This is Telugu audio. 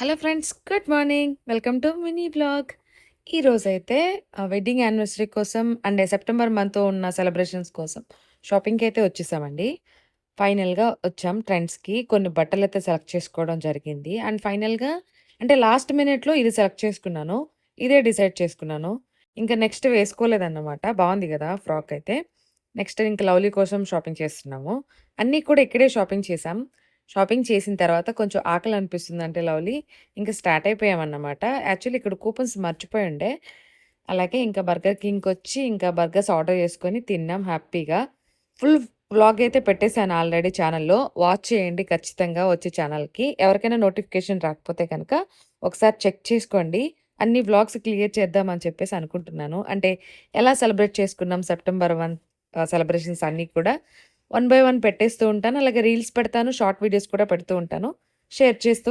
Hello friends good morning. Welcome to mini blog. ఈరోజైతే వెడ్డింగ్ యానివర్సరీ కోసం అండ్ సెప్టెంబర్ మంత్ ఉన్న సెలబ్రేషన్స్ కోసం షాపింగ్కి అయితే వచ్చేసామండి. ఫైనల్గా వచ్చాం ట్రెండ్స్కి. కొన్ని బట్టలు అయితే సెలెక్ట్ చేసుకోవడం జరిగింది. అండ్ ఫైనల్గా అంటే లాస్ట్ మినిట్లో ఇది సెలెక్ట్ చేసుకున్నాను. ఇదే డిసైడ్ చేసుకున్నాను. ఇంకా నెక్స్ట్ వేసుకోలేదన్నమాట. బాగుంది కదా ఫ్రాక్ అయితే. నెక్స్ట్ ఇంకా లవ్లీ కోసం షాపింగ్ చేస్తున్నాము. అన్నీ కూడా ఇక్కడే షాపింగ్ చేసాం షాపింగ్ చేసిన తర్వాత కొంచెం ఆకలి అనిపిస్తుంది అంటే లవ్లీ. ఇంకా స్టార్ట్ అయిపోయామన్నమాట. యాక్చువల్లీ ఇక్కడ కూపన్స్ మర్చిపోయి ఉండే. అలాగే ఇంకా బర్గర్ కింగ్కి వచ్చి ఇంకా బర్గర్స్ ఆర్డర్ చేసుకొని తిన్నాం హ్యాపీగా. ఫుల్ వ్లాగ్ అయితే పెట్టేశాను ఆల్రెడీ ఛానల్లో. వాచ్ చేయండి ఖచ్చితంగా వచ్చే ఛానల్కి. ఎవరికైనా నోటిఫికేషన్ రాకపోతే కనుక ఒకసారి చెక్ చేసుకోండి. అన్ని వ్లాగ్స్ క్లియర్ చేద్దామని చెప్పేసి అనుకుంటున్నాను. అంటే ఎలా సెలబ్రేట్ చేసుకున్నాం సెప్టెంబర్ వన్ సెలబ్రేషన్స్ అన్నీ కూడా. వన్ బై వన్ పెట్టేస్తూ ఉంటాను. అలాగే రీల్స్ పెడతాను షార్ట్ వీడియోస్ కూడా పెడుతూ ఉంటాను. షేర్ చేస్తూ